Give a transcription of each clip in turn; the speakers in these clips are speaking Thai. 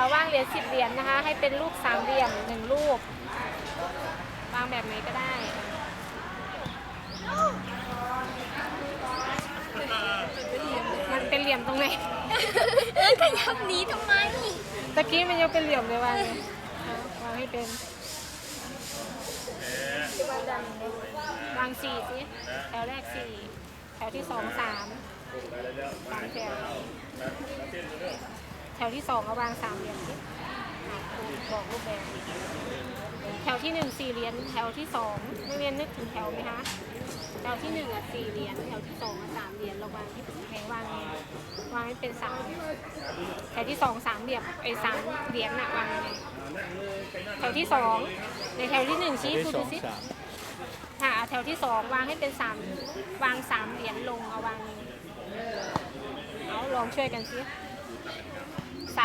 อวางเหรียญสิบเหรียญนะคะ ให้เป็นรูปสามเหลี่ยมหนึ่งรูป วางแบบไหนก็ได้ มันเป็นเหลี่ยมตรงไหน เออขยับหนีทำไม ตะกี้มันยังเป็นเหลี่ยมเลยวางเลยอะวางให้เป็นวางสี่สิแถวแรกสี่แถวที่สองสามสามแถวแถวที่สองก็วางสามเหลี่ยมสิอะครูบอกรูปแบบ แถวที่หนึ่งสี่เหรียญ แถวที่สองนักเรียนนึกถึงแถวไหมคะ แถวที่หนึ่งอะสี่เหรียญ แถวที่สองอะสามเหรียญ เราวางที่แผงวางไงวางให้เป็นสามแถวที่สองสามเหลี่ยมไอ้สามเหรียญน่ะวางยังไงแถวที่สองในแถวที่หนึ่งชี้ได้ครูสดูองสิสามค่ะแถวที่สองวางให้เป็นสามวางสามเหรียญลงเอาวางยังไงเอาลองช่วยกันสิส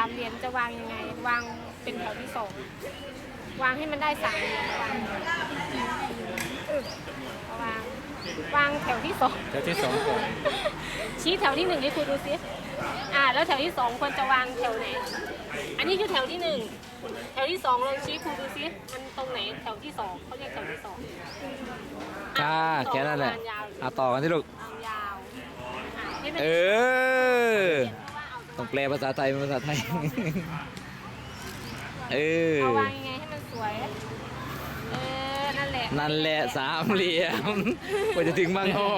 ามเหรียญจะวางยังไง วางเป็นแถวที่สองวางให้มันได้สามเหลี่ยมวางอึ๊บเอาวางวางแถวที่สองแถวที่สองก่อนชี้แถวที่หนึ่งให้ครูดูสิอ่า แล้วแถวที่สองควรจะวางแถวไหน อันนี้คือแถวที่หนึ่งแถวที่สองลองชี้ครูดูสิมันตรงไหนแถวที่สองเขาเรียกแถวที่สองค่ะสองแค่นั้นแหละวางยาวอะต่อกันที่ลูกวางยาวอะให้มันเออ เขียนว่าเอา ต้องแปลภาษาไทยเป็นภาษาไทย เออ เอาวางยังไงให้มันสวย เออ นั่นแหละนั่นแหละสามเหลี่ยมกว่าจะถึงบางอ้อ